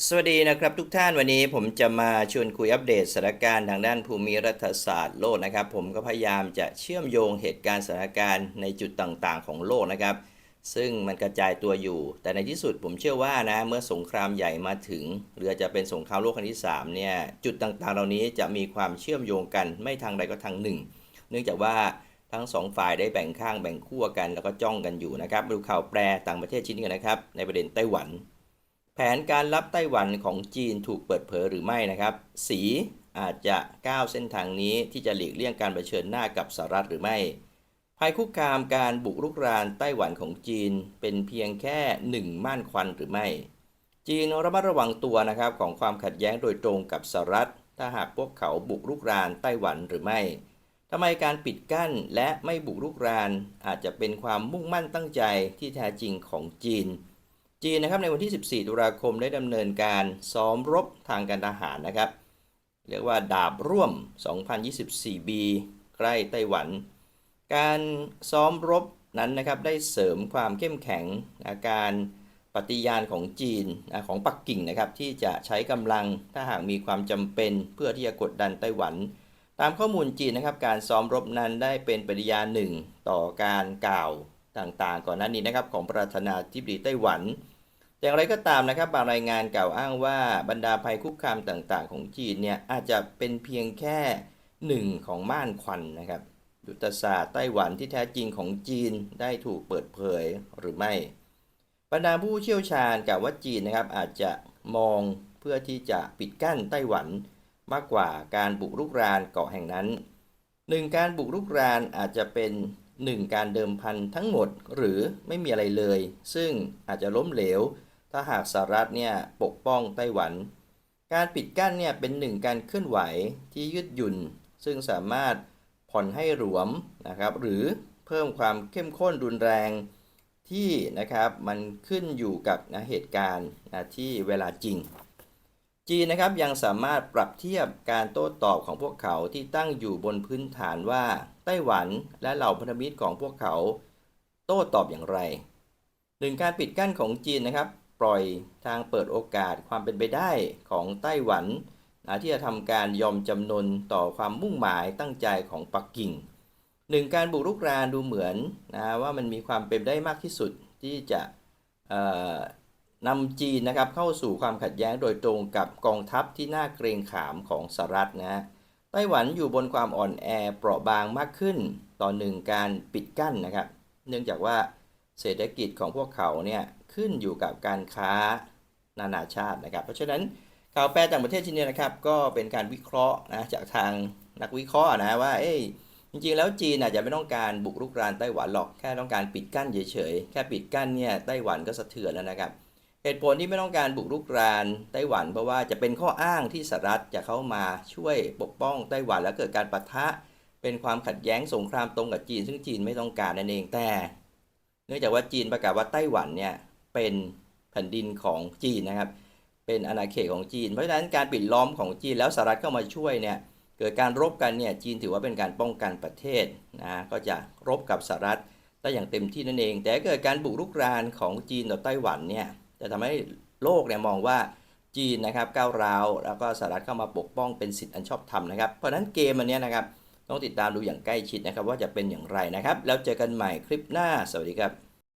สวัสดีนะครับทุกท่านวันนี้ผมจะมาชวนคุยอัปเดตสถานการณ์ทางด้านภูมิรัฐศาสตร์โลกนะครับ ผมก็พยายามจะเชื่อมโยงเหตุการณ์สถานการณ์ในจุดต่างๆ ของโลกนะครับ ซึ่งมันกระจายตัวอยู่ แต่ในที่สุดผมเชื่อว่านะเมื่อสงครามใหญ่มาถึงหรือจะเป็นสงครามโลกครั้งที่3เนี่ยจุดต่างๆ เหล่านี้จะมีความเชื่อมโยงกันไม่ทางใดก็ทางหนึ่ง เนื่องจากว่าทั้งสองฝ่ายได้แบ่งข้างแบ่งขั้วกันแล้วก็จ้องกันอยู่นะครับมาดูข่าวแปรต่างประเทศชิ้นกันนะครับในประเด็นไต้หวัน แผนการรับไต้หวันของจีนถูกเปิดเผยหรือไม่นะครับ สีอาจจะก้าวเส้นทางนี้ที่จะหลีกเลี่ยงการเผชิญหน้ากับสหรัฐหรือไม่ภัยคุกคามการบุกรุกรานไต้หวันของจีนเป็นเพียงแค่หนึ่งม่านควันหรือไม่ จีนระมัดระวังตัวนะครับของความขัดแย้งโดยตรงกับสหรัฐ ถ้าหากพวกเขาบุกรุกรานไต้หวันหรือไม่ทำไมการปิดกั้นและไม่บุกรุกรานอาจจะเป็นความมุ่งมั่นตั้งใจที่แท้จริงของจีน จีนนะครับในวันที่ 14 ตุลาคมได้ดำเนินการซ้อมรบทางการทหารนะครับ เรียกว่าดาบร่วม 2024B ใกล้ไต้หวัน การซ้อมรบนั้นนะครับได้เสริมความเข้มแข็งอาการปฏิญาณของจีนนะของปักกิ่งนะครับที่จะใช้กำลังถ้าหากมีความจำเป็นเพื่อที่จะกดดันไต้หวัน ตามข้อมูลจีนนะครับการซ้อมรบนั้นได้เป็นปฏิญาณหนึ่งต่อการกล่าวต่างๆ ก่อนหน้านี้นะครับของประธานาธิบดีไต้หวัน อย่างไรก็ตามนะครับ บางรายงานกล่าวอ้างว่าบรรดาภัยคุกคามต่างๆ ของจีนเนี่ยอาจจะเป็นเพียงแค่หนึ่งของม่านควันนะครับยุทธศาสตร์ไต้หวันที่แท้จริงของจีนได้ถูกเปิดเผยหรือไม่ บรรดาผู้เชี่ยวชาญกล่าวว่าจีนนะครับอาจจะมองเพื่อที่จะปิดกั้นไต้หวันมากกว่าการบุกรุกรานเกาะแห่งนั้นหนึ่งการบุกรุกรานอาจจะเป็นหนึ่งการเดิมพันทั้งหมดหรือไม่มีอะไรเลย ซึ่งอาจจะล้มเหลว ถ้าหากสหรัฐเนี่ยปกป้องไต้หวัน การปิดกั้นเนี่ยเป็นหนึ่งการเคลื่อนไหวที่ยืดหยุ่น ซึ่งสามารถผ่อนให้หลวมนะครับหรือเพิ่มความเข้มข้นรุนแรงที่นะครับมันขึ้นอยู่กับนะเหตุการณ์นะที่เวลาจริง จีนนะครับยังสามารถปรับเทียบการโต้ตอบของพวกเขาที่ตั้งอยู่บนพื้นฐานว่าไต้หวันและเหล่าพันธมิตรของพวกเขา โต้ตอบอย่างไรหนึ่งการปิดกั้นของจีนนะครับ ปล่อยทางเปิดโอกาสความเป็นไปได้ของไต้หวันนะที่จะทำการยอมจำนนต่อความมุ่งหมายตั้งใจของปักกิ่งหนึ่งการบุกรุกรานดูเหมือนนะว่ามันมีความเป็นได้มากที่สุดที่จะนำจีนนะครับเข้าสู่ความขัดแย้งโดยตรงกับกองทัพที่น่าเกรงขามของสหรัฐนะฮะไต้หวันอยู่บนความอ่อนแอเปราะบางมากขึ้น ต่อหนึ่งการปิดกั้นนะครับ เนื่องจากว่าเศรษฐกิจของพวกเขาเนี่ย ขึ้นอยู่กับการค้านานาชาตินะครับ เพราะฉะนั้นข่าวแปลต่างประเทศชิ้นนี้นะครับ ก็เป็นการวิเคราะห์นะจากทางนักวิเคราะห์นะว่าเอ้ยจริงๆ แล้วจีนอาจจะไม่ต้องการบุกรุกรานไต้หวันหรอก แค่ต้องการปิดกั้นเฉยๆ แค่ปิดกั้นเนี่ยไต้หวันก็สะเทือนแล้วนะครับ เหตุผลที่ไม่ต้องการบุกรุกรานไต้หวันเพราะว่าจะเป็นข้ออ้างที่สหรัฐจะเข้ามาช่วยปกป้องไต้หวันแล้วเกิดการปะทะ เป็นความขัดแย้งสงครามตรงกับจีน ซึ่งจีนไม่ต้องการนั่นเองแต่ เนื่องจากว่าจีนประกาศว่าไต้หวันเนี่ย เป็นแผ่นดินของจีนนะครับ เป็นอาณาเขตของจีน เพราะฉะนั้นการปิดล้อมของจีนแล้วสหรัฐเข้ามาช่วยเนี่ยเกิดการรบกันเนี่ยจีนถือว่าเป็นการป้องกันประเทศนะก็จะรบกับสหรัฐได้อย่างเต็มที่นั่นเอง แต่เกิดการบุกรุกรานของจีนต่อไต้หวันเนี่ยจะทำให้โลกเนี่ยมองว่าจีนนะครับก้าวร้าวแล้วก็สหรัฐเข้ามาปกป้องเป็นสิทธิอันชอบธรรมนะครับ เพราะฉะนั้นเกมอันนี้นะครับต้องติดตามดูอย่างใกล้ชิดนะครับ ว่าจะเป็นอย่างไรนะครับ แล้วเจอกันใหม่คลิปหน้าสวัสดีครับ